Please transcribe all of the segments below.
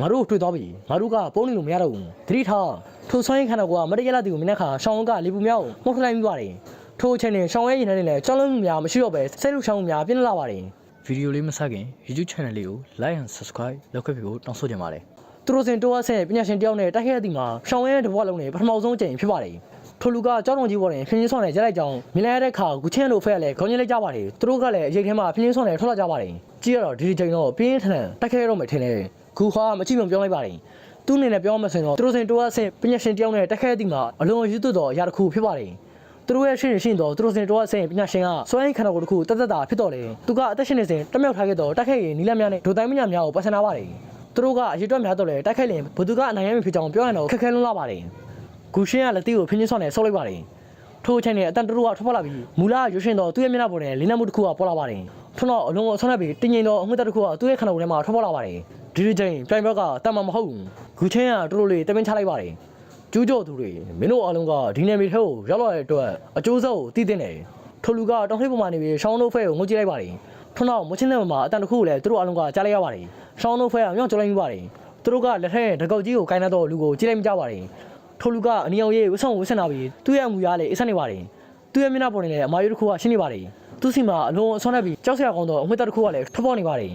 ငါတို့တွေ့သွားပြီငါတို့ကပုံနေလို့မရတော့ဘူးသတိထားထိုဆွမ်းရင်ခန္ဓာကိုယ်ကမတရားလာတီကိုမင်းနဲ့ခါရှောင်းကလေပူမြောက်မှုတ်ထလိုက်မိပါတယ်ထိုအချိန်နဲ့ရှောင်းရဲ့ရင်ထဲနဲ့လည်းကြောက်လွန်မှုများမရှိတော့ပဲစိတ်လူရှောင်းမှုများပြင်းလာပါတယ်ဗီဒီယိုလေးမဆက်ခင် YouTube channel လေးကို like and subscribe လုပ်ခဲ့ပြီးဖို့တောင်းဆိုချင်ပါတယ်သူတို့စင်တိုးအဆင့်ပညာရှင်တယောက်နဲ့တိုက်ခိုက်ရသည်မှာရှောင်းရဲ့တဘွားလုံးနဲ့ပထမဆုံးအကြိမ်ဖြစ်ပါတယ်ထိုလူကကြောက်တုံကြီးပေါ်တွင်ဖင်းချင်းဆောင်နဲ့ကြားလိုက်ကြောင်းမြင်လိုက်ရတဲ့အခါဂူချင်းတို့ဖက်လည်းခေါင်းချင်းလိုက်ကြပါတယ်သူတို့ကလည်းအရေးထဲမှာဖင်းချင်းဆောင်နဲ့ထွက်လာကြပါတယ်ကြည့်ရတော့ဒီဒီချိန်တော့ပြင်းထန်တိုက်ခိုက်ရတော့မယ်ထင်တယ် ဂူခွာမချိမပြောလိုက်ပါတယ်သူ့အနေနဲ့ပြောမှဆိုရင်တော့သူတို့စင်တိုးအဆင့်ပညာရှင်တယောက်နဲ့တိုက်ခိုက်ရသည်မှာအလွန်ရွတ်သွတော့အရာတစ်ခုဖြစ်ပါတယ်သူတို့ရဲ့ရှင်းရှင်းတော့သူတို့စင်တော့အဆင်ပညာရှင်ကစွမ်းရင်ခန္ဓာကိုယ်တစ်ခုတသက်တာဖြစ်တော့လေသူကအသက်ရှင်နေစဉ်တမြောက်ထားခဲ့တော့တိုက်ခိုက်ရင်နီလများနဲ့ဒိုတိုင်းမညာများကိုပတ်စနာပါတယ်သူတို့ကအရေးတွက်များတော့လေတိုက်ခိုက်ရင်ဘသူကအနိုင်ရမဖြစ်ကြောင်းပြောရတော့ခက်ခဲလွန်းလာပါတယ်ဂူရှင်းကလက်တီကိုဖင်းချင်းဆော့နဲ့ဆုပ်လိုက်ပါတယ်ထိုအချိန်နဲ့အတန်တရူကထွက်ပေါ်လာပြီးမူလရွှေရှင်တော့သူ့ရဲ့မျက်နှာပေါ်နဲ့လင်းနှမှုတစ်ခုကပေါ်လာပါတယ် ထွန်းတော့အလုံးအဆုံးနဲ့ပြီးတင်းငိန်တော့အငွေ့တစ်ခုကသူ့ရဲ့ခန္ဓာကိုယ်ထဲမှာထွက်ပေါ်လာပါတယ်ဒီဒီချိန်ပြိုင်ဘက်ကတန်မှာမဟုတ်ဘူးဂူချင်းကတို့တို့လေးတမင်ချလိုက်ပါတယ်ကျူးကျော်သူတွေမင်းတို့အားလုံးကဒီနယ်မြေထဲကိုရောက်လာတဲ့အတွက်အကျိုးဆက်ကိုတည်တင်တယ်ထိုလူကတောင်ထိပ်ပေါ်မှာနေပြီးရှောင်းတို့ဖဲကိုငုံကြည့်လိုက်ပါတယ်ထွန်းတော့မချင်းတဲ့မှာအတန်တစ်ခုကိုလည်းသူတို့အားလုံးကကြားလိုက်ရပါတယ်ရှောင်းတို့ဖဲကမြောက်ကြလိုက်မိပါတယ်သူတို့ကလက်ထက်တကောက်ကြီးကိုကိုင်းနေတော့လူကိုကြည့်လိုက်မကြပါတယ်ထိုလူကအနီအောင်ရေးဝဆောင်ဝဆနာပြီးသူ့ရဲ့အမူအရာလေးအဆက်နေပါတယ်သူ့ရဲ့မျက်နှာပေါ်နေလည်းအမာယူတစ်ခုကရှင်းနေပါတယ် သူ့စီမှာအလုံးအဆွမ်းနေပြီးကြောက်စရာကောင်းတော့အငွေ့တက်တစ်ခုကလည်းထွက်ပေါ်နေပါတယ်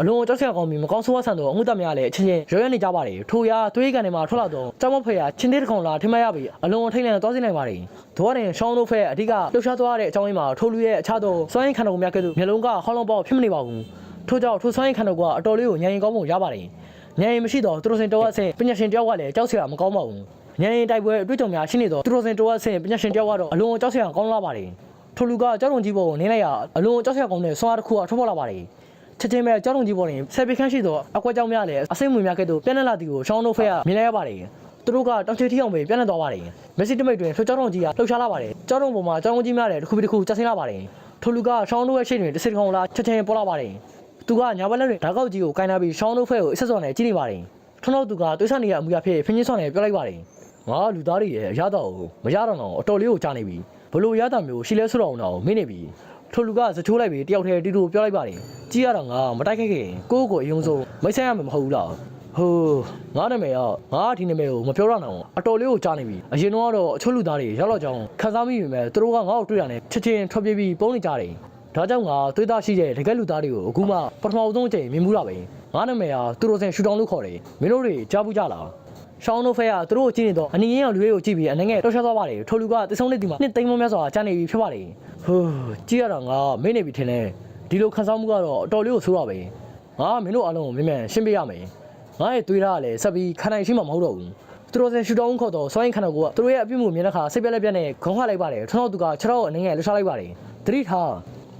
အလုံးကြောက်စရာကောင်းပြီးမကောင်းဆိုးဝါးဆန်တော့အမှုတများလည်းအချင်းချင်းရွရွနေကြပါတယ်ထိုရာသွေးကန်တွေမှာထွက်လာတော့ကျောင်းမဖေရချင်းသေးတစ်ကောင်လာထိမရပြီအလုံးထိတ်လန့်သွားစီနိုင်ပါတယ်ဒိုးရင်ရှောင်းတို့ဖဲအဓိကလှုပ်ရှားသွားတဲ့အကြောင်းရင်းမှာထိုလူရဲ့အခြားသောစွမ်းရင်ခန္ဓာကိုယ်များကဲ့သို့မျိုးလုံးကဟောင်းလုံးပေါက်ဖြစ်မနေပါဘူးထို့ကြောင့်ထိုစွမ်းရင်ခန္ဓာကိုယ်ကအတော်လေးကိုညံရင်ကောင်းပုံရပါတယ်ညံရင်မရှိတော့သူတို့စင်တော်အဆင့်ပညာရှင်တယောက်ကလည်းကြောက်စရာမကောင်းပါဘူးညံရင်တိုက်ပွဲအတွေ့အကြုံများရှိနေတော့သူတို့စင်တော်အဆင့်ပညာရှင်တယောက်ကတော့အလုံးကြောက်စရာကောင်းလာပါတယ် ထိုလူကကြောက်တုံကြီးပေါ်ကိုနင်းလိုက်ရအလုံးကြောက်စရာကောင်းတဲ့ဆွမ်းအားတစ်ခုကထွက်ပေါ်လာပါတယ်ချက်ချင်းပဲကြောက်တုံကြီးပေါ်ရင်ဆယ်ပေခန့်ရှိတော့အကွက်ကြောင်များလည်းအစိမ့်မွေများကဲ့သို့ပြန့်နှံ့လာသည်ကိုရှောင်းတို့ဖက်ကမြင်လိုက်ရပါတယ်သူတို့ကတောင်ချေထီအောင်ပဲပြန့်နှံ့သွားပါတယ်မက်ဆီတမိတ်တွင်ထိုကြောက်တုံကြီးကလှုပ်ရှားလာပါတယ်ကြောက်တုံပေါ်မှာကြောင်ကြီးများလည်းတစ်ခုပြီးတစ်ခုကျဆင်းလာပါတယ်ထိုလူကရှောင်းတို့ရဲ့ရှေ့တွင်တစ်စိတ်ကောင်လာချက်ချင်းပေါ်လာပါတယ်သူကညာဘက်လက်တွင်ဓာတ်ကောက်ကြီးကိုကိုင်းနာပြီးရှောင်းတို့ဖက်ကိုအဆက်စော်နဲ့ကြည့်နေပါတယ်ထွန်းတော့သူကတွေးဆနေရအမှုရဖြစ်ဖင်းချင်းစော်နဲ့ပြောလိုက်ပါတယ်ငါလူသားတွေရဲ့ရတော့မရတော့တော့အတော်လေးကိုကြားနေပြီ ဘလို့ရတာမျိုးရှိလဲဆိုတော့တော့မင်းနေပြီထိုလူကစချိုးလိုက်ပြီးတယောက်တည်းတီတူပြောလိုက်ပါတယ်ကြည့်ရတော့ငါမတိုက်ခိုက်ခဲ့ရင်ကိုယ့်ကိုယ်အယုံဆုံးမိတ်ဆက်ရမှာမဟုတ်ဘူးလားဟိုငါနာမည်ကငါဒီနာမည်ကိုမပြောရအောင်အတော်လေးကိုကြားနေပြီအရင်တော့အချို့လူသားတွေရောက်တော့ကြောင်းခန်းစားမိပြီမဲ့သူတို့ကငါ့ကိုတွေ့တာနဲ့ချက်ချင်းထွက်ပြေးပြီးပုံနေကြတယ်ဒါကြောင့်ငါသွေးသားရှိတဲ့တကယ်လူသားတွေကိုအခုမှပထမဆုံးအကြိမ်မြင်မှုတာပဲငါနာမည်ကသူတို့စင်ရှူတောင်းလို့ခေါ်တယ်မင်းတို့တွေကြားဘူးကြလား ရှောင်းတို့ဖဲကသူတို့ကိုကြည့်နေတော့အနည်းငယ်လူတွေကိုကြည့်ပြီးအနေငယ်တောက်ရှားသွားပါတယ်ထိုလူကတဆုံနေဒီမှာနှစ်သိမ်းမများစွာကြာနေပြီဖြစ်ပါတယ်ဟိုးကြည့်ရတော့ငါမင်းနေပြီထင်တယ်ဒီလိုခံစားမှုကတော့အတော်လေးကိုဆိုးတော့ပဲငါမင်းတို့အားလုံးကိုမြင်မြန်ရှင်းပေးရမယ်ငါရဲ့တွေးထားကလည်းဆက်ပြီးခံနိုင်ရှိမှာမဟုတ်တော့ဘူးသူတို့စင်ရှူတောင်းခေါ်တော့စွိုင်းခန္ဓာကိုယ်ကသူတို့ရဲ့အပြစ်မှုမြင်တဲ့ခါစိတ်ပြက်လက်ပြက်နဲ့ခေါင်းခွာလိုက်ပါတယ်ထွန်းတော့သူကခြေထောက်ကိုအနေငယ်လှူရှားလိုက်ပါတယ်တတိထား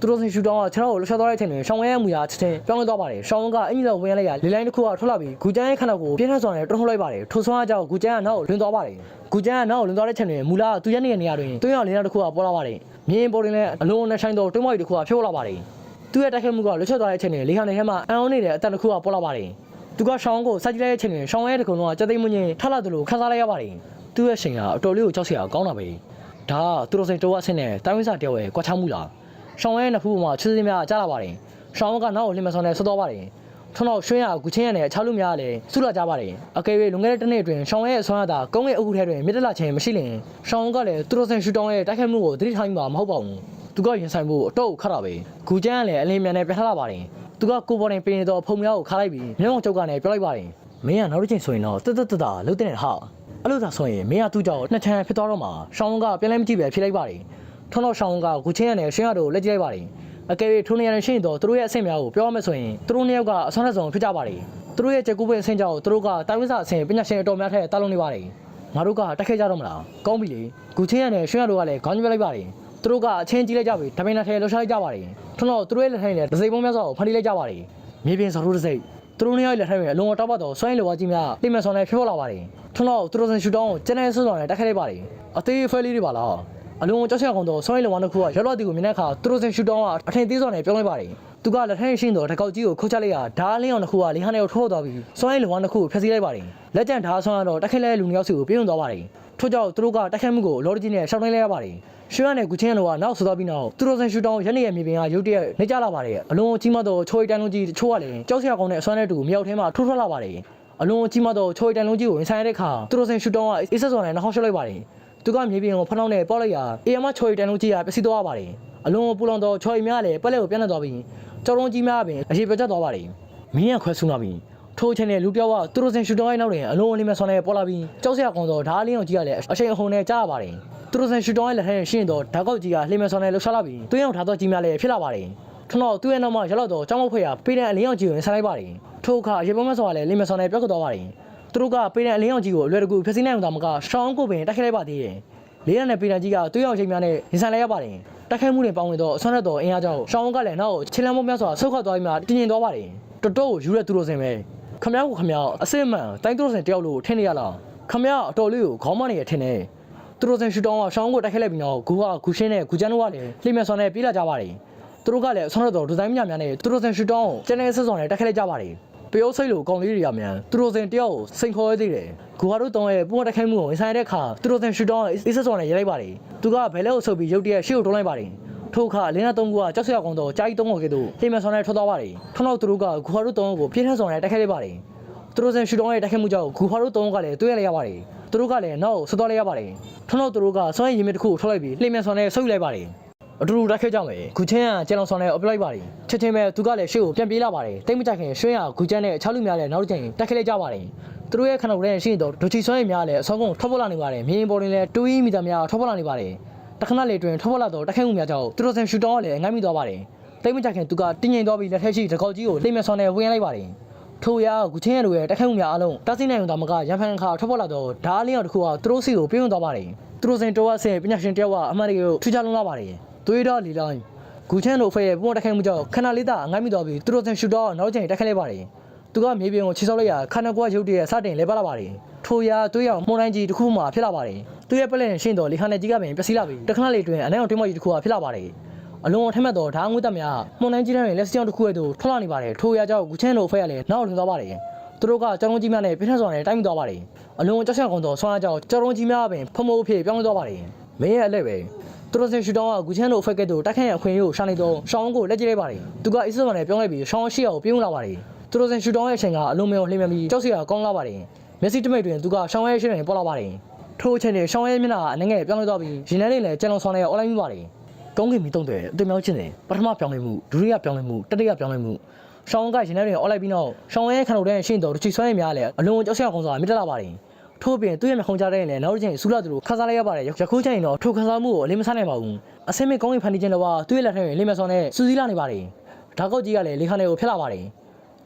သူတို့စင်ရှူတောင်းကခြေထောက်ကိုလှူရှားသွားတဲ့အချိန်တွင်ရှောင်းဝဲရမှုရာချက်ချင်းပြောင်းလဲသွားပါတယ်ရှောင်းကအင်ကြီးတော်ဝင်လိုက်ရလေလိုင်းတစ်ခုကထွက်လာပြီးဂူကျန်းရဲ့ခန္ဓာကိုယ်ပြင်းထန်စွာနဲ့တွန်းလှုပ်လိုက်ပါတယ်ထိုဆွမ်းအကြောင်းဂူကျန်းကနောက်ကိုလွင်သွားပါတယ်ဂူကျန်းကနောက်ကိုလွင်သွားတဲ့ချိန်တွင်မူလာသူရဲ့နေရနေရာတွင်တွင်းအောင်လင်းနောက်တစ်ခုကပေါ်လာပါတယ်မြင်းပေါ်တွင်လည်းအလုံးနဲ့ဆိုင်သောတွင်းမော်ကြီးတစ်ခုကဖြိုးလာပါတယ်သူရဲ့တိုက်ခိုက်မှုကလွတ်ချက်သွားတဲ့ချိန်တွင်လေခါနေထဲမှာအံအောင်နေတဲ့အတန်တစ်ခုကပေါ်လာပါတယ်သူကရှောင်းကိုစိုက်ကြည့်လိုက်တဲ့ချိန်တွင်ရှောင်းရဲ့တကုံလုံးကကြက်သိမ်းမငင်းထလာသလိုခန်းစားလိုက်ရပါတယ်သူရဲ့ရှင်ကအတော်လေးကိုကြောက်စရာကောင်းတာပဲဒါကသူတို့စိန်တိုးအဆင့်နဲ့တိုင်းဝိစာတယောက်ရဲ့ကွာခြားမှုလား ရှောင်းရဲနှစ်ဖူးပေါ်မှာချစ်စင်းများကြားလာပါတယ်။ရှောင်းကနောက်ကိုလင်မဆောင်နဲ့ဆွတ်သွားပါတယ်။ထွန်းတော့ရွှင်းရဂူချင်းရနဲ့အခြားလူများလည်းဆုလာကြပါတယ်။အကယ်၍လွန်ခဲ့တဲ့တစ်နှစ်အတွင်းရှောင်းရဲအဆွမ်းရတာကုန်းရဲ့အုပ်ထဲတွင်မြစ်တလချင်းမရှိလင်ရှောင်းကလည်းသူတို့ဆန်ရှူတောင်းရဲ့တိုက်ခိုက်မှုကိုသတိထားမိမှာမဟုတ်ပါဘူး။သူကရင်ဆိုင်ဖို့အတော့ခတ်တာပဲ။ဂူချမ်းကလည်းအလင်းမြန်နဲ့ပြထလာပါတယ်။သူကကိုပေါ်တင်ပင်နေတော့ဖုံများကိုခါလိုက်ပြီးမျက်မှောင်ကျုပ်ကနေပြောလိုက်ပါတယ်။မင်းကနောက်တစ်ချိန်ဆိုရင်တော့တက်တက်တက်တာလှုပ်တဲ့ဟာအဲ့လိုသာဆိုရင်မင်းကသူ့ကြောင့်နှစ်ချမ်းဖြစ်သွားတော့မှာရှောင်းကပြန်လဲမကြည့်ပဲဖြစ်လိုက်ပါတယ်။ ထွန်းတော့ရှောင်းကဂူချင်းရနဲ့ရှင်းရတို့လက်ကြည့်လိုက်ပါတယ်။အကယ်၍ထိုနေရာနဲ့ရှိရင်တော့သူတို့ရဲ့အဆင့်များကိုပြောရမယ်ဆိုရင်သူတို့နှစ်ယောက်ကအဆွမ်းထက်ဆုံးဖြစ်ကြပါတယ်သူတို့ရဲ့ကြက်ကူးပွင့်အဆင့်ကြောင့်သူတို့ကတိုင်းဝင်းစာအဆင့်ပညာရှင်အတော်များထက်တားလုံးနေပါတယ်ငါတို့ကတက်ခဲ့ကြတော့မလားကောင်းပြီလေဂူချင်းရနဲ့ရွှေရတို့ကလည်းခေါင်းကျပြလိုက်ပါတယ်သူတို့ကအချင်းကြီးလိုက်ကြပြီဒါပေမဲ့ထဲလှော်ရှားလိုက်ကြပါတယ်ထွန်းတော့သူတို့ရဲ့လက်ထိုင်နဲ့ဒစိပုံများစွာကိုဖန်တီးလိုက်ကြပါတယ်မြေပြင်စော်ထိုးဒစိသူတို့နှစ်ယောက်လက်ထိုင်ရဲ့အလုံးအတော့ပတ်တော့စွန့်ရင်လိုဝါကြီးများတိမဆွန်နဲ့ဖြောလာပါတယ်ထွန်းတော့သူတို့စင်ရှူတောင်းကိုကျန်းတဲ့ဆွစွာနဲ့တက်ခဲ့လိုက်ပါတယ်အသေးဖဲလေးတွေပါလား အလုံးကြောက်ချက်ကောင်တော့ဆွမ်းရည်လဝါတစ်ခုကရောက်တော့တီကိုမြင်တဲ့အခါသူတို့စင်ရှူတောင်းကအထင်သေးစွာနဲ့ပြောလိုက်ပါတယ်သူကလက်ထက်ရှိတော့တကောက်ကြီးကိုခုတ်ချလိုက်ရဓားလင်းအောင်တစ်ခုကလေးဟာနဲ့ကိုထိုးသွားပြီးဆွမ်းရည်လဝါတစ်ခုကိုဖျက်ဆီးလိုက်ပါတယ်လက်ကျန်ဓားဆွမ်းကတော့တက်ခဲလဲလူနှစ်ယောက်စီကိုပြေးဝင်သွားပါတယ်ထို့ကြောင့်သူတို့ကတက်ခဲမှုကိုလော်ကြီးနဲ့ရှောင်းလိုက်လိုက်ရပါတယ်ရွှေရနဲ့ဂူချင်းလောကနောက်ဆိုသွားပြီးနောက်သူတို့စင်ရှူတောင်းရက်နေရမြေပြင်ကရုတ်တရက်နေကြလာပါတယ်အလုံးကြီးမတော့ချိုးတိုင်းလုံးကြီးတချို့ကလည်းကြောက်စရာကောင်းတဲ့အစွမ်းနဲ့တူမြောက်ထဲမှာထိုးထွက်လာပါတယ်အလွန်ကြီးမားသောချော်ရီတန်လုံးကြီးကိုဝင်ဆိုင်ရတဲ့အခါသူတို့စင်ရှူတောင်းကအစ်ဆက်စော်နဲ့နှောက်ရှောက်လိုက်ပါတယ် သူကမြေပြင်ကိုဖနှောင်းနဲ့ပေါက်လိုက်ရာအေယမချော်ရီတန်လုံးကြီးကပျက်စီးသွားပါတယ်အလွန်ပူလောင်သောချော်ရီများလည်းပက်လက်ကိုပြန်လှန်သွားပြီးကြော်လုံးကြီးများပင်အရှိပြတ်သွားပါတယ်မင်းရခွဲဆူလာပြီးထိုးချင်တဲ့လူပြောက်ကသူတို့စင်ရှူတောင်းရဲ့နောက်တွင်အလွန်အလင်းမဲ့ဆောင်းနဲ့ပေါ်လာပြီးကြောက်စရာကောင်းသောဓာတ်အလင်းအောင်ကြီးကလည်းအချိန်အဟုန်နဲ့ကြားရပါတယ်သူတို့စင်ရှူတောင်းရဲ့လက်ထက်ရှင်းသောဓာတ်ကောက်ကြီးကလှိမ့်မဲ့ဆောင်းနဲ့လှုပ်ရှားလာပြီးတွင်းအောင်ထားသောကြီးများလည်းဖြစ်လာပါတယ်ထနောသူ့ရဲ့နောက်မှာရောက်တော့ကြောင်းမဖွဲ့ရပေးတဲ့အလင်းအောင်ကြီးကိုဆန်လိုက်ပါတယ်ထိုအခါရေပုံးမဆော်ကလည်းလှိမ့်မဲ့ဆောင်းနဲ့ပြောက်သွားပါတယ် သူတို့ကပေတန်အလင်းအောင်ကြီးကိုအလွယ်တကူဖြည့်ဆင်းနိုင်အောင်သာမကရှောင်းကိုပင်တိုက်ခိုက်လိုက်ပါသေးတယ်လေးရနဲ့ပေတန်ကြီးကသွေးအောင်ချိန်များနဲ့ရင်ဆိုင်လိုက်ရပါတယ်တိုက်ခိုက်မှုတွေပေါင်းဝင်တော့အစွမ်းရတော်အင်အားကြောင့်ရှောင်းကလည်းနောက်ခြေလမ်းပေါင်းများစွာဆုတ်ခွာသွားပြီးမှတင်းကျင်သွားပါတယ်တော်တော်ကိုယူရသူတို့စင်ပဲခမယောက်ခမယောက်အစစ်မှန်တိုင်းသူတို့စင်တယောက်လို့ထင်နေရလားခမယောက်အတော်လေးကိုခေါင်းမနေရထင်နေသူတို့စင်ရှူတောင်းကရှောင်းကိုတိုက်ခိုက်လိုက်ပြီးတော့ဂူကဂူရှင်းနဲ့ဂူကျန်းတို့ကလည်းလှိမ့်မြဆွမ်းနဲ့ပြေးလာကြပါတယ်သူတို့ကလည်းအစွမ်းရတော်ဒိုဇိုင်းမြများနဲ့သူတို့စင်ရှူတောင်းကိုကျန်တဲ့ဆက်ဆောင်နဲ့တိုက်ခိုက်လိုက်ကြပါတယ် ပျောစိတ်လိုကောင်းလေးတွေရမြန်သူတို့စင်တယောက်ကိုစိန်ခေါ်ရသေးတယ်ဂူဟာတို့တောင်းရဲ့ပုံတိုက်ခိုက်မှုကိုဝင်ဆိုင်တဲ့အခါသူတို့စင်ရှူတောင်းရဲ့အစ်ဆက်စော်နဲ့ရေးလိုက်ပါတယ်သူကဘယ်လဲကိုဆုပ်ပြီးရုတ်တရက်ရှေ့ကိုတွန်းလိုက်ပါတယ်ထိုအခါလင်းနာသုံးခုကကြောက်စရာကောင်းတော့ကြားကြီးသုံးခုကဲ့သို့လှိမ့်မြဆွန်နဲ့ထွက်သွားပါတယ်ထောက်နောက်သူတို့ကဂူဟာတို့တောင်းကိုပြင်းထန်စော်နဲ့တိုက်ခိုက်လိုက်ပါတယ်သူတို့စင်ရှူတောင်းရဲ့တိုက်ခိုက်မှုကြောင့်ဂူဖာတို့တုံးကလည်းတွေ့ရလိုက်ရပါတယ်သူတို့ကလည်းနောက်ဆွသွားလိုက်ရပါတယ်ထွန်းတော့သူတို့ကစွမ်းရည်ရင်မြစ်တစ်ခုကိုထွက်လိုက်ပြီးလှိမ့်မြန်ဆွန်နဲ့ဆုပ်ယူလိုက်ပါတယ် အတူတူတိုက်ခိုက်ကြမယ်ဂူချင်းကကျန်တော်ဆွန်နဲ့အပလိုက်ပါတယ်ချက်ချင်းပဲသူကလည်းရှေ့ကိုပြန်ပြေးလာပါတယ်တိတ်မကြခင်ရွှင်းရဂူချမ်းနဲ့အခြားလူများလည်းနောက်တစ်ချိန်တိုက်ခိုက်လိုက်ကြပါတယ်သူတို့ရဲ့ခဏကိုလည်းရှိတော့ဒိုချီစွမ်းရည်များလည်းအစောကုန်ထွက်ပေါ်လာနေပါတယ်မြင်းပေါ်တွင်လည်းတူးရီမီတာများထွက်ပေါ်လာနေပါတယ်တခဏလေးတွင်ထွက်ပေါ်လာတော့တိုက်ခိုက်မှုများကြောင့်သူတို့စင်ရှူတောင်းကလည်းငိုင်းမိသွားပါတယ်တိတ်မကြခင်သူကတင်းငိမ်သွားပြီးလက်ထက်ရှိတကောက်ကြီးကိုလှိမ့်မြန်ဆွန်နဲ့ဝင်လိုက်ပါတယ်ထိုအရာဂူချင်းရတို့ရဲ့တိုက်ခိုက်မှုများအလုံးတားဆီးနိုင်ုံသာမကရန်ဖန်ခါထွက်ပေါ်လာတော့ဓာအလင်းအောင်တစ်ခုကသူတို့စီကိုပြုံးသွားပါတယ်သူတို့စင်တော်ဝဆင်ပညာရှင်တယောက်ကအမှန်တကယ်ကိုထူးခြားလုံးလာပါတယ် သွေးတော်လီလိုင်းဂူချင်းတို့ဖဲရဲ့ပုံတိုက်ခိုက်မှုကြောင့်ခဏလေးသာငိုင်းမိသွားပြီးသူတို့စင်ရှူတော့နောက်ချိန်တိုက်ခိုက်လိုက်ပါတယ်သူကမြေပြင်ကိုခြေဆောက်လိုက်ရာခန္ဓာကိုယ်ရုပ်တရက်စတင်လဲပါလာပါတယ်ထိုရာသွေးရောင်မှုန်တိုင်းကြီးတစ်ခုမှဖြစ်လာပါတယ်သူရဲ့ပလက်ရှင်းတော်လီခါနဲ့ကြီးကပင်ပျက်စီးလာပြီးတခဏလေးတွင်အနိုင်အောင်တွင်းမကြီးတစ်ခုကဖြစ်လာပါတယ်အလုံးအထက်မဲ့တော့ဓာတ်ငွေ့တက်များမှုန်တိုင်းကြီးတဲ့လက်စကြောင်တစ်ခုရဲ့တို့ထွက်လာနေပါတယ်ထိုရကြောင့်ဂူချင်းတို့ဖွဲ့ရလဲနောက်လွန်သွားပါတယ်သူတို့ကကြောင်လုံးကြီးများနဲ့ပြင်းထန်စွာနဲ့တိုက်မိသွားပါတယ်အလုံးကြောက်ရွံ့ကုန်တော့ဆွမ်းအားကြောင့်ကြောင်လုံးကြီးများပင်ဖမိုးအဖြစ်ပြောင်းလဲသွားပါတယ်မင်းရဲ့အလက်ပဲ သူတို့စင်ရှူတောင်းကဂူချင်းတို့ဖွဲ့ကဲ့သို့တိုက်ခိုက်ရအခွင့်အရေးကိုရှာနေတော့ရှောင်းကိုလက်ကြည့်လိုက်ပါတယ်သူကအစ်စွာနဲ့ပြောင်းလိုက်ပြီးရှောင်းရှိအောင်ပြုံးလာပါတယ်သူတို့စင်ရှူတောင်းရဲ့အချိန်ကအလုံးမျိုးလှိမ့်မြပြီးကြောက်စရာကောင်းလာပါတယ်မျက်စိတမိတ်တွင်သူကရှောင်းရဲ့ရှင်းတွင်ပေါ်လာပါတယ်ထိုအချိန်တွင်ရှောင်းရဲ့မျက်နှာကအနှငယ်ပြောင်းလဲသွားပြီးရင်ထဲနဲ့လည်းကျန်လုံးဆောင်နဲ့အွန်လိုင်းမိပါတယ်ကောင်းကင်မီတုံးတယ်အသွင်မြောက်ခြင်းတယ်ပထမပြောင်းလဲမှုဒုတိယပြောင်းလဲမှုတတိယပြောင်းလဲမှုရှောင်းကရင်ထဲတွင်အော်လိုက်ပြီးနောက်ရှောင်းရဲ့ခဏတဲ့ရှင်းတော်တချီဆွမ်းရများလဲအလုံးကြောက်စရာကောင်းစွာမြစ်တက်လာပါတယ် ထို့ပြင်သူ့ရဲ့မခုံကြတဲ့လည်းနောက်တစ်ချိန်ဆူလာသူတို့ခစားလိုက်ရပါတယ်ယခုချိန်တော့ထိုခစားမှုကိုအလေးမစားနိုင်ပါဘူးအစင်းမကောင်းကင်ဖန်တီးခြင်းတော့သူ့ရဲ့လက်ထဲတွင်လေးမဆောင်းနဲ့စူးစီးလာနေပါတယ်ဓာတ်ကောက်ကြီးကလည်းလေခါနေကိုဖျက်လာပါတယ်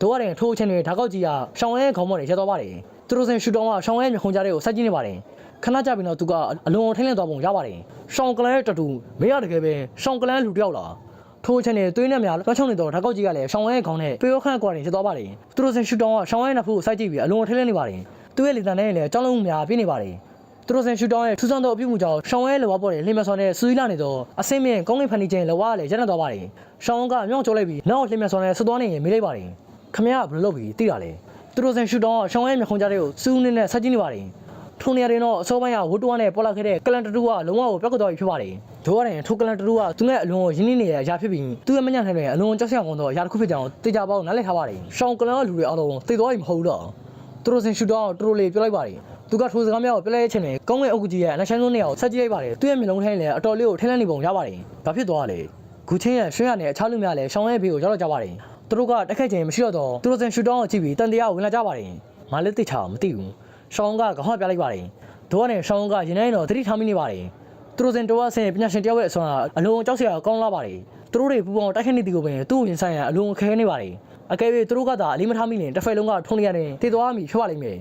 တို့ရတဲ့ထိုအချိန်တွင်ဓာတ်ကောက်ကြီးကရှောင်းရဲ့ခေါင်းမော်တွေရက်သွားပါတယ်သူတို့စင်ရှူတောင်းကရှောင်းရဲ့မခုံကြတဲ့ကိုစိုက်ကြည့်နေပါတယ်ခဏကြာပြီးတော့သူကအလွန်ထိတ်လန့်သွားပုံရပါတယ်။ရှောင်းကလန်ရဲ့တတူမရတကယ်ပဲရှောင်းကလန်လူတယောက်လား။ထိုးချင်တဲ့သွေးနဲ့များလွှမ်းချုံနေတော့ဓာတ်ကောက်ကြီးကလည်းရှောင်းရဲ့ခေါင်းနဲ့ပြေရောခန့်ကွာနေဖြစ်သွားပါတယ်။သူတို့စင်ရှူတောင်းကရှောင်းရဲ့နှစ်ဖူးကိုစိုက်ကြည့်ပြီးအလွန်ထိတ်လန့်နေပါတယ်။ သူ့ရဲ့လေတံနဲ့လည်းကြောင်းလုံးများပြင်းနေပါတယ်။သူတို့စင်ရှူတောင်းရဲ့ထူးဆန်းသောအပြုမှုကြောင့်ရှောင်းရဲ့လောဘပေါ်တဲ့လှိမ့်မဆောင်းနဲ့စူးစီးလာနေတော့အစင်းမြင့်ကောင်းကင်ဖန်တီးခြင်းလောဘကလည်းရပ်နေသွားပါတယ်။ရှောင်းကမြောင်းကျော်လိုက်ပြီးနောက်လှိမ့်မဆောင်းနဲ့ဆွသွားနေရင်မေးလိုက်ပါတယ်။ခမရကဘယ်လိုလုပ်ပြီးသိတာလဲ။သူတို့စင်ရှူတောင်းကရှောင်းရဲ့မျက်ခုံးကြားတဲ့ကိုစူးနေနဲ့ဆက်ကြည့်နေပါတယ်။ထိုနေရာတွင်တော့အစောပိုင်းကဝတ်တူဝါနဲ့ပေါ်လာခဲ့တဲ့ကလန်တတူကလုံးဝကိုပြောက်ကွက်သွားပြီဖြစ်ပါတယ်။ဒိုးရတယ်ထိုကလန်တတူကသူနဲ့အလွန်ကိုရင်းနှီးနေတဲ့အရာဖြစ်ပြီးသူ့ရဲ့မညံ့ထိုင်တဲ့အလွန်ကြောက်စရာကောင်းသောအရာတစ်ခုဖြစ်ကြောင်းတေချာပေါက်နားလည်ထားပါတယ်။ရှောင်းကလန်ကလူတွေအားလုံးသိသွားပြီမဟုတ်တော့။ သူတို့စင်ရှူတော့တူတူလေးပြောလိုက်ပါတယ်။သူကထိုစကားများကိုပြောလိုက်တဲ့အချိန်မှာကောင်းကင်အုပ်ကြီးရဲ့အနက်ရှိုင်းဆုံးနေရာကိုဆက်ကြည့်လိုက်ပါတယ်။သူ့ရဲ့မျက်လုံးထဲလည်းအတော်လေးကိုထိလန့်နေပုံရပါတယ်။ဘာဖြစ်သွားလဲ။ဂူချင်းရဲ့ရွှေရနဲ့အခြားလူများလည်းရှောင်းရဲ့ဘေးကိုရောက်လာကြပါတယ်။သူတို့ကတက်ခက်ခြင်းမရှိတော့တော့သူတို့စင်ရှူတော့ကိုကြည့်ပြီးတန်တရားကိုဝင်လာကြပါတယ်။မလည်းသိချာမသိဘူး။ရှောင်းကခေါင်းပြလိုက်ပါတယ်။တို့ကနေရှောင်းကရင်ထဲတော့တတိထားမိနေပါတယ်သူတို့စင်တော်ဆင်ပညာရှင်တယောက်ရဲ့အစွမ်းကအလုံးကြောက်စရာကောင်းလာပါတယ်သူတို့တွေပူပေါင်းတိုက်ခိုက်နေသည်ကိုပင်သူ့ဝင်ဆိုင်ရအလုံးခဲနေပါတယ် အကယ်၍သူတို့ကသာအလေးမထားမိရင်တစ်ဖက်လုံးကထုံးနေရတယ်တည်သွားမိဖြစ်ပါလိမ့်မယ်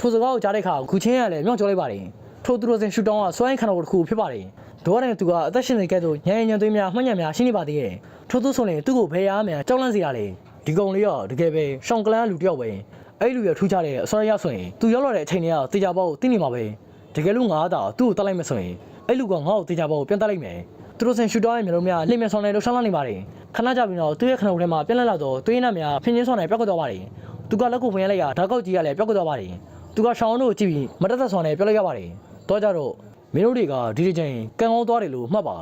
ထိုစကားကိုကြားတဲ့အခါဂူချင်းရလည်းမြောက်ကြောလိုက်ပါတယ်ထိုသူတို့စင်ရှူတောင်းကစွမ်းရင်ခန္ဓာကိုယ်တစ်ခုဖြစ်ပါတယ်တို့ကနေသူကအသက်ရှင်နေခဲ့သူညံညံသွေးများမှတ်ညံများရှိနေပါသေးတယ်ထို့သူဆိုရင်သူ့ကိုဘယ်ရမ်းများကြောက်လန့်စေရလေဒီကောင်လေးကတကယ်ပဲရှောင်းကလန်းလူတယောက်ပဲအဲ့လူရထူးခြားတဲ့အစွမ်းရဆိုရင်သူရောက်လာတဲ့အချိန်တွေကတေချာပေါက်သိနေမှာပဲတကယ်လို့ငါသာသူ့ကိုတတ်လိုက်မယ်ဆိုရင်အဲ့လူကငါ့ကိုတေချာပေါ်ကိုပြန်တက်လိုက်မယ်သူတို့စင်ရှူတောင်းရဲ့မျိုးလုံးများလှိမ့်မြဆောင်နေလှရှောင်းလာနေပါတယ် ခဏကြာပြီးတော့သူ့ရဲ့ခဏုံထဲမှာပြန်လက်လာတော့သွေးနှံများဖင်းချင်းဆောင်နေပြောက်ကွက်သွားပါတယ်သူကလက်ကိုဝင်ရလိုက်ရဓာတ်ကောက်ကြီးကလည်းပြောက်ကွက်သွားပါတယ်သူကရှောင်းတို့ကိုကြည့်ပြီးမတက်သက်ဆောင်နေပြောလိုက်ရပါတယ်တော့ကြတော့မင်းတို့တွေကဒီဒီချိန်ကံကောင်းသွားတယ်လို့မှတ်ပါ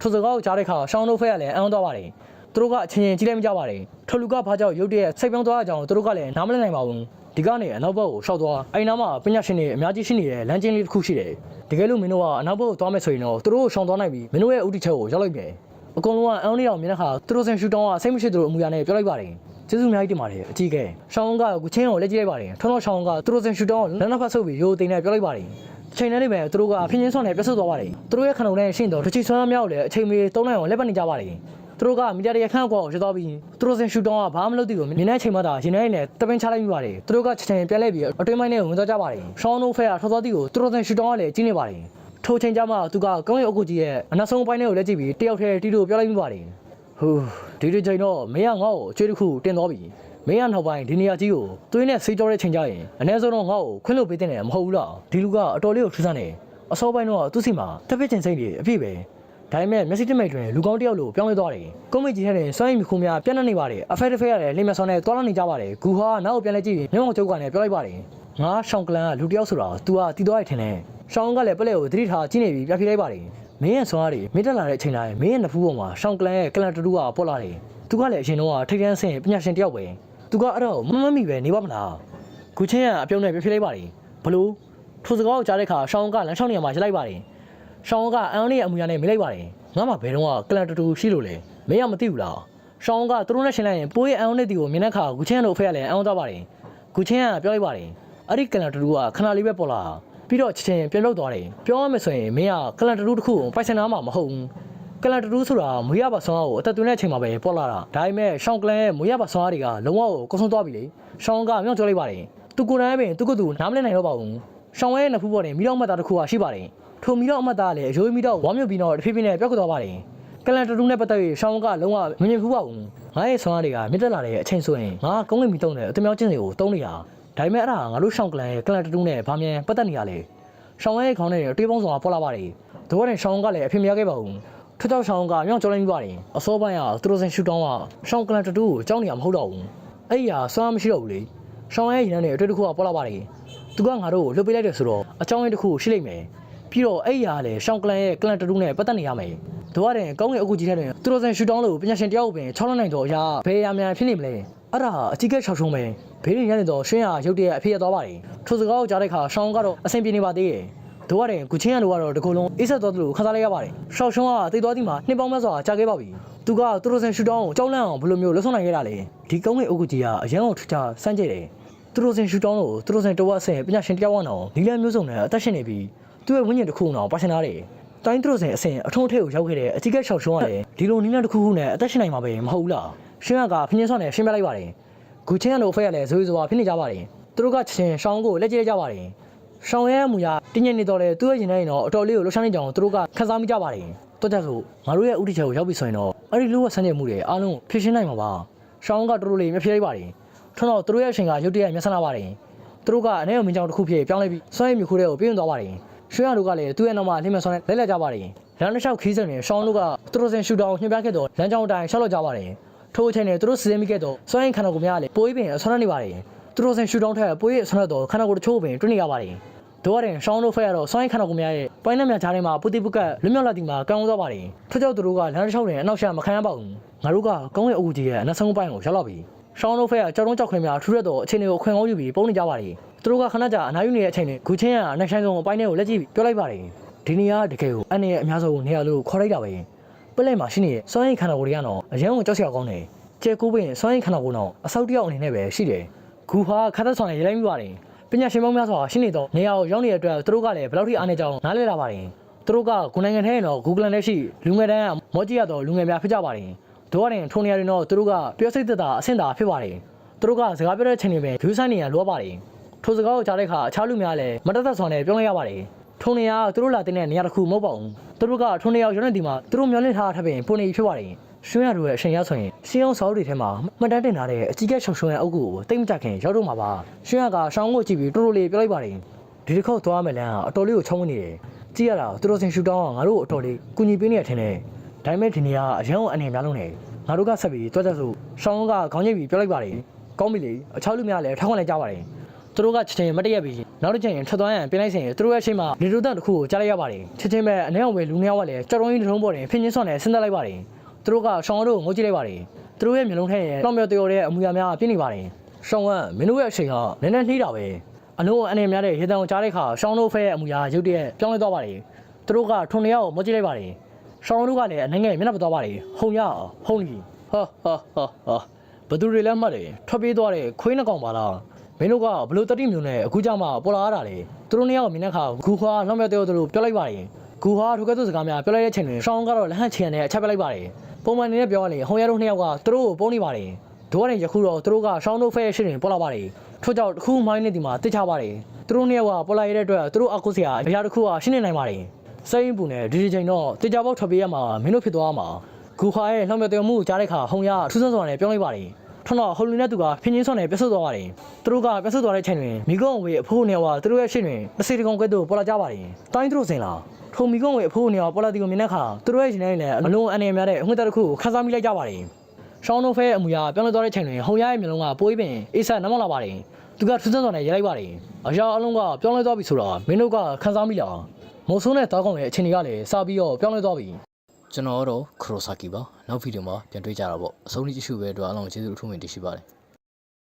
ထိုစကားကိုကြားတဲ့အခါရှောင်းတို့ဖက်ကလည်းအံ့ဩသွားပါတယ်သူတို့ကအချင်းချင်းကြည့်လိုက်မကြပါနဲ့ထိုလူကဘာကြောင့်ရုတ်တရက်စိတ်ပြောင်းသွားကြအောင်သူတို့ကလည်းနားမလည်နိုင်ပါဘူးဒီကနေအနောက်ဘက်ကိုရှောက်သွားအဲ့နားမှာပညာရှင်တွေအများကြီးရှိနေတဲ့လမ်းကျဉ်းလေးတစ်ခုရှိတယ်တကယ်လို့မင်းတို့ကအနောက်ဘက်ကိုသွားမယ်ဆိုရင်တော့သူတို့ကိုရှောင်သွားနိုင်ပြီမင်းတို့ရဲ့ဥတီချက်ကိုရောက်လိုက်မယ် အကုန်လုံးကအန်လေးအောင်မြင်တဲ့ခါသူတို့စင်ရှူတောင်းကစိတ်မရှိသူတို့အမူအရာနဲ့ပြောလိုက်ပါတယ်ကျေးဇူးအများကြီးတင်ပါတယ်အကြီးကဲရှောင်းကကိုချင်းကိုလက်ကြည့်လိုက်ပါတယ်ထွန်းတော်ရှောင်းကသူတို့စင်ရှူတောင်းကိုလက်နှစ်ဖက်ဆုပ်ပြီးရိုးသိမ်းနဲ့ပြောလိုက်ပါတယ်ချိန်နဲ့နေပဲသူတို့ကဖင်းချင်းဆွမ်းနဲ့ပြတ်ဆုပ်သွားပါတယ်သူတို့ရဲ့ခဏုံနဲ့ရှင်းတော့တစ်ချိန်ဆွမ်းမြောက်လည်းအချိန်မီသုံးနိုင်အောင်လက်ပတ်နေကြပါတယ်သူတို့ကမီဒီယာရဲ့ခန့်ကွက်ကိုရသွားပြီးသူတို့စင်ရှူတောင်းကဘာမှမလုပ်သေးဘူးမြင်တဲ့အချိန်မှသာရင်ထဲနဲ့တပင်းချလိုက်မိပါတယ်သူတို့ကချက်ချင်းပြန်လဲပြီးအတွင်းပိုင်းနဲ့ဝင်သွားကြပါတယ်ရှောင်းတို့ဖဲကထော်သွားတီကိုသူတို့စင်ရှူတောင်းကလည်းကြီးနေပါတယ် ထိုချိန်ကျမှသူကကောင်းရဲ့အုပ်ကိုကြီးရဲ့အနောက်ဆုံးပိုင်းနဲ့ကိုလက်ကြည့်ပြီးတယောက်တည်းတီတို့ပြောလိုက်မိပါတယ်ဟူးဒီဒီချိန်တော့မင်းကငါ့ကိုအကျွေးတစ်ခုတင်သွားပြီမင်းကနောက်ပိုင်းဒီနေရာကြီးကိုသွေးနဲ့ဆေးကြောတဲ့ချိန်ကြရင်အ ਨੇ ဆုံးတော့ငါ့ကိုခွင့်လို့ပေးတဲ့နေမဟုတ်ဘူးလားဒီလူကအတော်လေးကိုထူးဆန်းနေအစောပိုင်းတော့သူ့စီမှာတစ်ဖက်ချင်းစိတ်တွေအပြည့်ပဲဒါပေမဲ့မျက်စိတစ်မိတ်တွင်လူကောင်းတစ်ယောက်လိုပြောင်းလဲသွားတယ်။ကုန်းမိတ်ကြီးထဲတွင်စွမ်းရည်မြခုများပြန့်နှံ့နေပါတယ်။အဖက်တစ်ဖက်ရတယ်လင်းမဆောင်းနဲ့တွားလာနေကြပါတယ်။ဂူဟာနောက်ကိုပြန်လဲကြည့်ပြီးမျက်မှောက်ကျုပ်ကလည်းပြောလိုက်ပါတယ်။ ငါရှောင်းကလန်ကလူတယောက်ဆိုတာ तू ဟာတီးတော့ရထင်တယ်ရှောင်းကလည်းပလက်ကိုသတိထားကြည့်နေပြီးပြဖြေးလိုက်ပါတယ်မင်းရဲ့ဆွမ်းအားတွေမင်းတက်လာတဲ့အချိန်တိုင်းမင်းရဲ့နဖူးပေါ်မှာရှောင်းကလန်ရဲ့ကလန်တတူကပေါ်လာတယ်သူကလည်းအရင်တော့ထိတ်တန်းဆင်းပညာရှင်တယောက်ပဲသူကအဲ့တော့မမမိပဲနေပါမလားခုချင်းကအပြုံးနဲ့ပြဖြေးလိုက်ပါတယ်ဘလို့ထိုစကားကိုကြားတဲ့အခါရှောင်းကလမ်းချောင်းနေရာမှာရလိုက်ပါတယ်ရှောင်းကအန်လေးရဲ့အမူအရာနဲ့မိလိုက်ပါတယ်ငါမှဘယ်တော့ကကလန်တတူရှိလို့လဲမင်းကမသိဘူးလားရှောင်းကသူတို့နဲ့ရှင်လိုက်ရင်ပိုးရဲ့အန်လေးတီကိုမြင်တဲ့အခါခုချင်းတို့ဖက်ရလဲအန်အောင်သွားပါတယ်ခုချင်းကပြောလိုက်ပါတယ် အဲ့ဒီကလန်တူတူကခဏလေးပဲပေါ်လာပြီးတော့ချင်းချင်းပြန်လောက်သွားတယ်ပြောရမယ်ဆိုရင်မင်းကကလန်တူတူတစ်ခုကိုပိုက်ဆန်နာမှာမဟုတ်ဘူးကလန်တူတူဆိုတာမွေးရပါဆွမ်းအားကိုအသက်သွင်းတဲ့အချိန်မှာပဲပေါ်လာတာဒါပေမဲ့ရှောင်းကလန်ရဲ့မွေးရပါဆွမ်းအားတွေကလုံးဝကိုကုန်းဆုံးသွားပြီလေရှောင်းကမြောက်ပြောလိုက်ပါတယ်သူကိုယ်တိုင်ပင်သူကသူနားမလည်နိုင်တော့ပါဘူးရှောင်းရဲ့နဖူးပေါ်တင်မိတော့မှတ်သားတစ်ခုကရှိပါတယ်ထိုမိတော့အမှတ်သားလည်းအယိုးမိတော့ဝမ်းမြုပ်ပြီးတော့တဖြည်းဖြည်းနဲ့ပြောက်ကွသွားပါတယ်ကလန်တူတူနဲ့ပတ်သက်ပြီးရှောင်းကလုံးဝမမြင်ဘူးပါဘူးငါရဲ့ဆွမ်းအားတွေကမြင့်တက်လာတဲ့အချိန်ဆိုရင်ငါကုန်းငင်ပြီးတုံးတယ်အတမြောက်ချင်းစီကိုတုံးနေတာ ဒါပေမဲ့အဲ့ဒါငါတို့ရှောင်းကလန်ရဲ့ကလန်တူတူနဲ့ဗာမြန်ပတ်သက်နေရလေရှောင်းရဲ့ခေါင်းနဲ့တွေးပေါင်းဆောင်ပေါ်လာပါတယ်တို့ကလည်းရှောင်းကလည်းအဖေမရခဲ့ပါဘူးထထောက်ရှောင်းကမြောက်ကျော်လိုက်ပြီးပါတယ်အစောပိုင်းကသူတို့စင်ရှူတောင်းကရှောင်းကလန်တူတူကိုကြောက်နေရမဟုတ်တော့ဘူးအဲ့ဒီဟာဆွမ်းမရှိတော့ဘူးလေရှောင်းရဲ့ရင်ထဲနဲ့အတွေ့တစ်ခုကပေါ်လာပါတယ်သူကငါတို့ကိုလှုပ်ပေးလိုက်တယ်ဆိုတော့အကြောင်းရင်းတစ်ခုရှိလိမ့်မယ်ပြီးတော့အဲ့ဒီဟာလည်းရှောင်းကလန်ရဲ့ကလန်တူတူနဲ့ပတ်သက်နေရမယ်တို့ရတယ်ကောင်းကင်အကူကြီးတဲ့တွင်သူတို့စင်ရှူတောင်းလို့ပညာရှင်တယောက်ပင်6လနိုင်တော့အရာဘယ်အရာများဖြစ်နေမလဲအဲ့ဒါအကြီးကဲ6ချုံပဲ ဘေးရင်ရနေတော့ရှင်းရရုတ်တရက်အဖေရသွားပါတယ်ထိုစကားကိုကြားတဲ့အခါရှောင်းကတော့အဆင်ပြေနေပါသေးတယ်တို့ရတယ်ကုချင်းရလို့ကတော့ဒီကုလုံးအေးဆက်သွားသလိုခန်းစားလိုက်ရပါတယ်ရှောက်ရှုံးကတိတ်သွားသည်မှာနှစ်ပေါင်းများစွာကြာခဲ့ပါပြီသူကသူတို့စင်ရှူတောင်းကိုကြောက်လန့်အောင်ဘယ်လိုမျိုးလှုပ်ဆောင်နိုင်ခဲ့တာလဲဒီကောင်းကင်အကူကြီးကအရန်ကိုထူးခြားစမ်းကြည့်တယ်သူတို့စင်ရှူတောင်းလို့သူတို့စင်တဝက်ဆင်ပညာရှင်တယောက်အောင်နီလန်မျိုးစုံနဲ့အသက်ရှင်နေပြီးသူ့ရဲ့ဝိညာဉ်တစ်ခုအောင်ပါရှင်သားတယ်တိုင်းသူတို့စင်အဆင်အထုံးထဲကိုရောက်ခဲ့တဲ့အကြီးကဲရှောက်ရှုံးကလည်းဒီလိုနီလန်တစ်ခုခုနဲ့အသက်ရှင်နိုင်မှာပဲမဟုတ်ဘူးလားရှင်းရကဖင်းချင်းဆော့နဲ့ရှင်းပြလိုက်ပါတယ် ဂူချင်းကလို့ဖက်ရလဲဇွေးဇွာဖြစ်နေကြပါတယ်သူတို့ကချင်းရှောင်းကိုလက်ကျဲကြပါတယ်ရှောင်းရဲမူရတင်းညင်နေတော့လေသူ့ရဲ့ရင်ထဲရင်တော့အတော်လေးကိုလှူရှားနေကြအောင်သူတို့ကခန်းစားမိကြပါတယ်။တော့ကြဆိုငါတို့ရဲ့ဥတီချက်ကိုရောက်ပြီဆိုရင်တော့အဲ့ဒီလူဝဆန်းကျင်မှုတွေအားလုံးဖြည့်ရှင်းနိုင်မှာပါ။ရှောင်းကတော်တော်လေးမဖြေလိုက်ပါတယ်။ထွန်းတော့သူတို့ရဲ့အချိန်ကရုတ်တရက်မျက်စနာပါတယ်။သူတို့ကအနေနဲ့မင်းကြောင်တစ်ခုဖြစ်ပြောင်းလဲပြီးစွမ်းရည်မြခုတဲ့ကိုပြင်းသွားပါတယ်။ရွှေရတို့ကလည်းသူ့ရဲ့နောက်မှာလင်းမဆွမ်းနဲ့လက်လက်ကြပါတယ်။လမ်းတစ်လျှောက်ခီးစံနဲ့ရှောင်းတို့ကသူတို့စင်ရှူတောင်ညှိပြခဲ့တော့လမ်းကြောင်းအတိုင်းရှောက်လောက်ကြပါတယ်။ ထိုအချိန်နဲ့သူတို့စီစဉ်မိခဲ့တော့စွမ်းရည်ခန္ဓာကိုယ်များလည်းပိုးပြီးပင်အဆွမ်းနေပါတယ်။သူတို့စင်ရှူတောင်ထက်ပိုးရဲ့အဆွမ်းတော့ခန္ဓာကိုယ်တချို့ပင်တွင်းနေရပါတယ်။တို့ရတယ်ရှောင်းတို့ဖက်ရတော့စွမ်းရင်ခန္ဓာကိုယ်များရဲ့ပိုင်းလက်များကြားထဲမှာပုတိပုကတ်လွတ်မြောက်လာသည်မှာကောင်းသွားပါတယ်ထို့ကြောင့်တို့ကလမ်းတစ်လျှောက်တွင်အနောက်ရှမခံရပါဘူးငါတို့ကကောင်းရဲ့အုပ်ကြီးရဲ့အနောက်ဆုံးပိုင်းကိုရောက်လာပြီရှောင်းတို့ဖက်ကကြောက်တုံးကြောက်ခွင်များထူရတော့အချိန်တွေကိုခွင်ကောင်းယူပြီးပုံနေကြပါတယ်သူတို့ကခဏကြာအနားယူနေတဲ့အချိန်နဲ့ဂူချင်းရအနောက်ဆိုင်ဆုံးအပိုင်းတွေကိုလက်ကြည့်ပြီးပြောလိုက်ပါတယ်ဒီနေရာတကယ်ကိုအနေနဲ့အများဆုံးနေရာလို့ခေါ်လိုက်တာပဲ ပလက်မှာရှိနေတဲ့စွမ်းရင်ခန္ဓာကိုယ်တွေကတော့အရင်ကကြောက်စရာကောင်းတယ်ကျဲကိုးပင်စွမ်းရင်ခန္ဓာကိုယ်တော့အဆောက်တယောက်အနေနဲ့ပဲရှိတယ်ဂူဟာခါသက်ဆောင်နဲ့ရေးလိုက်မိပါတယ်ပညာရှင်ပေါင်းများစွာရှင်းနေတော့နေရာကိုရောက်နေတဲ့အတွက်သူတို့ကလည်းဘယ်လောက်ထိအားနေကြအောင်နားလည်လာပါတယ်သူတို့ကဂုနိုင်ငံထဲရင်တော့ Google နဲ့ရှိလူငယ်တန်းကမောကြီးရတော့လူငယ်များဖြစ်ကြပါတယ်တို့ကရင်ထိုနေရာတွေတော့သူတို့ကပြောစိတ်သက်သာအဆင့်သာဖြစ်ပါတယ်သူတို့ကစကားပြောတဲ့ချိန်တွေပဲ view ဆိုင်နေရလောပါတယ်ထိုစကားကိုကြားတဲ့အခါအခြားလူများလည်းမတတ်သက်စွာနဲ့ပြောလိုက်ရပါတယ်ထိုနေရာကသူတို့လာတဲ့နေရာတစ်ခုမဟုတ်ပါဘူး သူတို့ကထိုနေရာရောက်နေဒီမှာသူတို့မျောလင့်ထားထပ်ပင်ပုံနေဖြစ်ပါတယ်ရွှေရတို့ရဲ့အရှင်ရဆိုရင်ရှင်းအောင်စောတွေထဲမှာမှတ်တမ်းတင်ထားတဲ့အကြီးကဲရှုံရှုံရဲ့အုပ်ကိုတိတ်မကြခင်ရောက်တော့မှာပါရွှေရကရှောင်းကိုကြည့်ပြီးတိုးတိုးလေးပြောလိုက်ပါတယ်ဒီတစ်ခေါက်သွားမယ်လမ်းကအတော်လေးကိုချုံးနေတယ်ကြည့်ရတာသူတို့စင်ရှူတောင်းကငါတို့အတော်လေးကူညီပေးနေရထင်တယ်ဒါပေမဲ့ဒီနေရာကအရန်ကိုအနေများလုံးနေငါတို့ကဆက်ပြီးတွက်ကြဆိုရှောင်းကခေါင်းညိတ်ပြီးပြောလိုက်ပါတယ်ကောင်းပြီလေအချောက်လူများလည်းထောက်ခံလိုက်ကြပါတယ် သူတို့ကချက်ချင်းမတည့်ရပြီးနောက်တစ်ချိန်ထွက်သွားရင်ပြင်လိုက်စင်သူတို့ရဲ့အချိန်မှာလေတိုတန်တစ်ခုကိုကြားလိုက်ရပါတယ်ချက်ချင်းပဲအနေအောင်ပဲလူနှစ်ယောက်ကလည်းကြော်တုံးကြီးတစ်ထုံးပေါ်တင်ဖင်းချင်းစော့နဲ့ဆင်းသက်လိုက်ပါတယ်သူတို့ကရှောင်းတို့ကိုငိုကြည့်လိုက်ပါတယ်သူတို့ရဲ့မျိုးလုံးထဲရဲ့တောင်မြော်တရော်ရဲ့အမူအရာများပြည့်နေပါတယ်ရှောင်းဝမ်မင်းတို့ရဲ့အချိန်ကနည်းနည်းနှီးတာပဲအလုံးအနေများတဲ့ရေတံကိုကြားတဲ့အခါရှောင်းတို့ဖဲရဲ့အမူအရာရုတ်တရက်ပြောင်းလဲသွားပါတယ်သူတို့ကထုံနေရကိုမောကြည့်လိုက်ပါတယ်ရှောင်းတို့ကလည်းအနေငယ်မျက်နှာပသွားပါတယ်ဟုံရဟုံလီဟာဟာဟာဟာဘသူတွေလဲမှတ်တယ်ထွက်ပြေးသွားတဲ့ခွေးနှကောင်ပါလား မင်းတို့ကဘလို့တတိမျိုးနဲ့အခုကြမှာပေါ်လာရတာလေသူတို့နှစ်ယောက်မြင်တဲ့အခါဂူခွာလှမ်းမြောက်တဲ့သူတို့ပြောလိုက်ပါတယ်ဂူဟာထိုကဲ့သို့စကားများပြောလိုက်တဲ့ချိန်တွင်ရှောင်းကတော့လက်ဟန့်ချင်နဲ့အချက်ပြလိုက်ပါတယ်ပုံမှန်အနေနဲ့ပြောရရင်ဟုံရတို့နှစ်ယောက်ကသူတို့ကိုပုံနေပါတယ်ဒိုးရင်ယခုတော့သူတို့ကရှောင်းတို့ဖဲရှိရင်ပေါ်လာပါတယ်ထို့ကြောင့်တစ်ခုမိုင်းနေဒီမှာတိကျပါတယ်သူတို့နှစ်ယောက်ကပေါ်လာရတဲ့အတွက်သူတို့အကုစရာအရာတစ်ခုကရှင်းနေနိုင်ပါတယ်စိတ်ပူနဲ့ဒီဒီချိန်တော့တိကျပေါက်ထွက်ပြေးရမှာမင်းတို့ဖြစ်သွားမှာဂူခါရဲ့လှောင်မြတ်တဲ့မှုကြားတဲ့ခါဟုံရထူးဆန်းစွာနဲ့ပြောလိုက်ပါတယ် ထွန်းတော့ဟိုလူနဲ့သူကဖင်းချင်းစွာနဲ့ပြတ်ဆုတ်သွားပါတယ်သူတို့ကပြတ်ဆုတ်သွားတဲ့ချိန်တွင်မိကုန်းဝေအဖိုးနဲ့ဝါသူတို့ရဲ့ရှင်းတွင်ပစိတကောင်ကဲ့သို့ပေါ်လာကြပါတယ်တိုင်းသူတို့စင်လားထိုမိကုန်းဝေအဖိုးနဲ့ဝါပေါ်လာတီကိုမြင်တဲ့အခါသူတို့ရဲ့ရှင်နဲ့လည်းအလုံးအနေများတဲ့အငွေ့တက်တစ်ခုကိုခန်းစားမိလိုက်ကြပါတယ်ရှောင်းနိုဖဲအမူအရာပြောင်းလဲသွားတဲ့ချိန်တွင်ဟုံရရဲ့မျိုးလုံးကပိုးပင်အေးဆက်နမောက်လာပါတယ်သူကထူးဆန်းစွာနဲ့ရိုက်လိုက်ပါတယ်အရာအလုံးကပြောင်းလဲသွားပြီဆိုတာမင်းတို့ကခန်းစားမိလားမိုးဆိုးနဲ့တောက်ကောင်ရဲ့အချိန်တွေကလည်းစပြီးတော့ပြောင်းလဲသွားပြီ ကျွန်တော်ကတော့ခရိုဆာကီပါနောက်ဗီဒီယိုမှာပြန်တွေ့ကြတာပေါ့အဆုံးထိကြည့်ရှုပဲအတွက်အားလုံးကျေးဇူးအထူးတင်ရှိပါတယ်